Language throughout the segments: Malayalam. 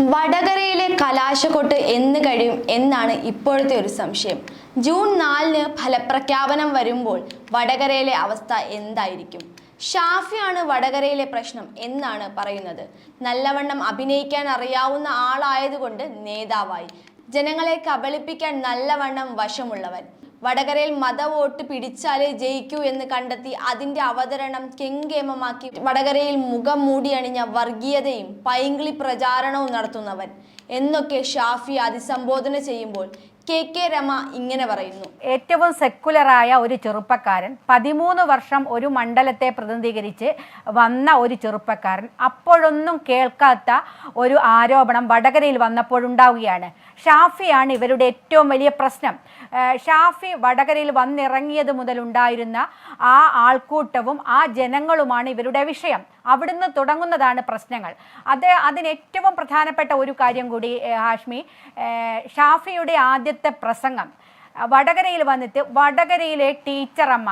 വടകരയിലെ കലാശക്കൊട്ട് എന്ന് കഴിയും എന്നാണ് ഇപ്പോഴത്തെ ഒരു സംശയം. ജൂൺ നാലിന് ഫലപ്രഖ്യാപനം വരുമ്പോൾ വടകരയിലെ അവസ്ഥ എന്തായിരിക്കും? ഷാഫിയാണ് വടകരയിലെ പ്രശ്നം എന്നാണ് പറയുന്നത്. നല്ലവണ്ണം അഭിനയിക്കാൻ അറിയാവുന്ന ആളായതുകൊണ്ട് നേതാവായി. ജനങ്ങളെ കബളിപ്പിക്കാൻ നല്ലവണ്ണം വശമുള്ളവൻ. വടകരയിൽ മതവോട്ട് പിടിച്ചാലേ ജയിക്കൂ എന്ന് കണ്ടെത്തി അതിന്റെ അവതരണം കെങ്കേമമാക്കി. വടകരയിൽ മുഖം മൂടിയണിഞ്ഞ വർഗീയതയും പൈങ്കിളി പ്രചാരണവും നടത്തുന്നവൻ. എന്നൊക്കെ ഷാഫി അതിസംബോധന ചെയ്യുമ്പോൾ കെ കെ രമ ഇങ്ങനെ പറയുന്നു. ഏറ്റവും സെക്കുലറായ ഒരു ചെറുപ്പക്കാരൻ പതിമൂന്ന് വർഷം ഒരു മണ്ഡലത്തെ പ്രതിനിധീകരിച്ച് വന്ന ഒരു ചെറുപ്പക്കാരൻ അപ്പോഴൊന്നും കേൾക്കാത്ത ഒരു ആരോപണം വടകരയിൽ വന്നപ്പോഴുണ്ടാവുകയാണ്. ഷാഫിയാണ് ഇവരുടെ ഏറ്റവും വലിയ പ്രശ്നം. ഷാഫി വടകരയിൽ വന്നിറങ്ങിയത് മുതലുണ്ടായിരുന്ന ആ ആൾക്കൂട്ടവും ആ ജനങ്ങളുമാണ് ഇവരുടെ വിഷയം. അവിടുന്ന് തുടങ്ങുന്നതാണ് പ്രശ്നങ്ങൾ. അത് അതിന് ഏറ്റവും പ്രധാനപ്പെട്ട ഒരു കാര്യം കൂടി ഏഹ് ഹാഷ്മി ഷാഫിയുടെ ആദ്യത്തെ പ്രസംഗം. വടകരയിൽ വന്നിട്ട് വടകരയിലെ ടീച്ചറമ്മ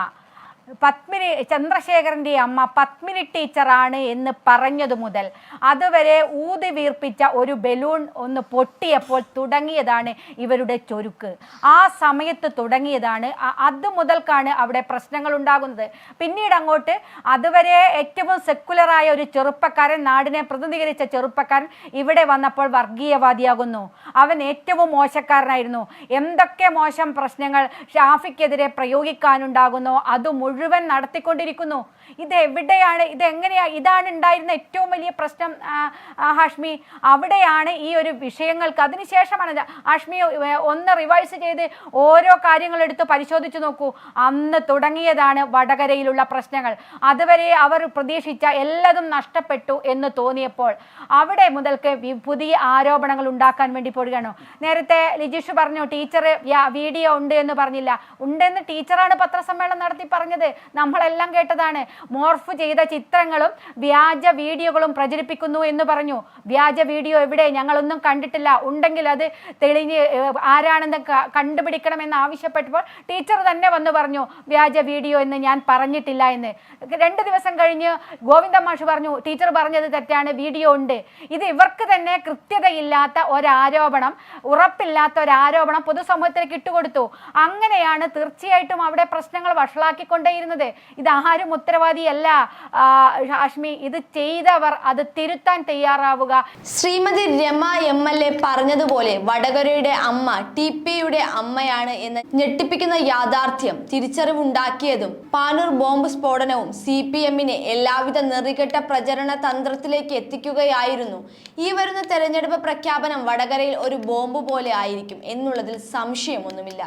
പത്മിനി ചന്ദ്രശേഖരന്റെ അമ്മ പത്മിനി ടീച്ചറാണ് എന്ന് പറഞ്ഞതു മുതൽ അതുവരെ ഊതി വീർപ്പിച്ച ഒരു ബലൂൺ ഒന്ന് പൊട്ടിയപ്പോൾ തുടങ്ങിയതാണ് ഇവരുടെ ചൊരുക്ക്. ആ സമയത്ത് തുടങ്ങിയതാണ് അത് മുതൽക്കാണ് അവിടെ പ്രശ്നങ്ങൾ ഉണ്ടാകുന്നത്. പിന്നീട് അങ്ങോട്ട് അതുവരെ ഏറ്റവും സെക്കുലറായ ഒരു ചെറുപ്പക്കാരൻ നാടിനെ പ്രതിനിധീകരിച്ച ചെറുപ്പക്കാരൻ ഇവിടെ വന്നപ്പോൾ വർഗീയവാദിയാകുന്നു. അവൻ ഏറ്റവും മോശക്കാരനായിരുന്നു. എന്തൊക്കെ മോശം പ്രശ്നങ്ങൾ ഷാഫിക്കെതിരെ പ്രയോഗിക്കാനുണ്ടാകുന്നോ അത് മുഴുവൻ നടത്തിക്കൊണ്ടിരിക്കുന്നു. ഇത് എവിടെയാണ് ഇത് എങ്ങനെയാ ഇതാണ് ഉണ്ടായിരുന്ന ഏറ്റവും വലിയ പ്രശ്നം ഹാഷ്മി? അവിടെയാണ് ഈ ഒരു വിഷയങ്ങൾക്ക്. അതിനുശേഷമാണ് ഹാഷ്മി ഒന്ന് റിവൈസ് ചെയ്ത് ഓരോ കാര്യങ്ങൾ എടുത്ത് പരിശോധിച്ച് നോക്കൂ. അന്ന് തുടങ്ങിയതാണ് വടകരയിലുള്ള പ്രശ്നങ്ങൾ. അതുവരെ അവർ പ്രതീക്ഷിച്ച എല്ലാതും നഷ്ടപ്പെട്ടു എന്ന് തോന്നിയപ്പോൾ അവിടെ മുതൽക്ക് പുതിയ ആരോപണങ്ങൾ ഉണ്ടാക്കാൻ വേണ്ടി പോവുകയാണ് നേരത്തെ ലിജിഷ് പറഞ്ഞു ടീച്ചർ വീഡിയോ ഉണ്ട് എന്ന് പറഞ്ഞില്ല. ഉണ്ടെന്ന് ടീച്ചറാണ് പത്രസമ്മേളനം നടത്തി പറഞ്ഞത്. നമ്മളെല്ലാം കേട്ടതാണ്. മോർഫ് ചെയ്ത ചിത്രങ്ങളും വ്യാജ വീഡിയോകളും പ്രചരിപ്പിക്കുന്നു എന്ന് പറഞ്ഞു. വ്യാജ വീഡിയോ എവിടെ? ഞങ്ങളൊന്നും കണ്ടിട്ടില്ല. ഉണ്ടെങ്കിൽ അത് തെളിഞ്ഞ് ആരാണെന്ന് കണ്ടുപിടിക്കണമെന്ന് ആവശ്യപ്പെട്ടപ്പോൾ ടീച്ചർ തന്നെ വന്ന് പറഞ്ഞു വ്യാജ വീഡിയോ എന്ന് ഞാൻ പറഞ്ഞിട്ടില്ല എന്ന്. രണ്ട് ദിവസം കഴിഞ്ഞ് ഗോവിന്ദ മാഷ് പറഞ്ഞു ടീച്ചർ പറഞ്ഞത് തെറ്റാണ്. വീഡിയോ ഉണ്ട്. ഇത് ഇവർക്ക് തന്നെ കൃത്യതയില്ലാത്ത ഒരാരോപണം ഉറപ്പില്ലാത്ത ഒരു ആരോപണം പൊതുസമൂഹത്തിലേക്ക് ഇട്ടുകൊടുത്തു. അങ്ങനെയാണ് തീർച്ചയായിട്ടും അവിടെ പ്രശ്നങ്ങൾ വഷളാക്കിക്കൊണ്ടേയിരുന്നത്. ഇത് ആരും ഉത്തരവാദിയല്ല. ഹാഷ്മി ഇത് ചെയ്തവർ അത് തിരുത്താൻ തയ്യാറാവുക. Shrimati Rema M L A പറഞ്ഞതുപോലെ വടകരയുടെ അമ്മ ടി പിയുടെ അമ്മയാണ് എന്ന് ഞെട്ടിപ്പിക്കുന്ന യാഥാർത്ഥ്യം തിരിച്ചറിവുണ്ടാക്കിയതും പാനൂർ ബോംബ് സ്ഫോടനവും സി പി എമ്മിനെ എല്ലാവിധ നെറികെട്ട പ്രചരണ തന്ത്രത്തിലേക്ക് എത്തിക്കുകയായിരുന്നു. ഈ വരുന്ന തെരഞ്ഞെടുപ്പ് പ്രഖ്യാപനം വടകരയിൽ ഒരു ബോംബ് പോലെ ആയിരിക്കും എന്നുള്ളതിൽ സംശയമൊന്നുമില്ല.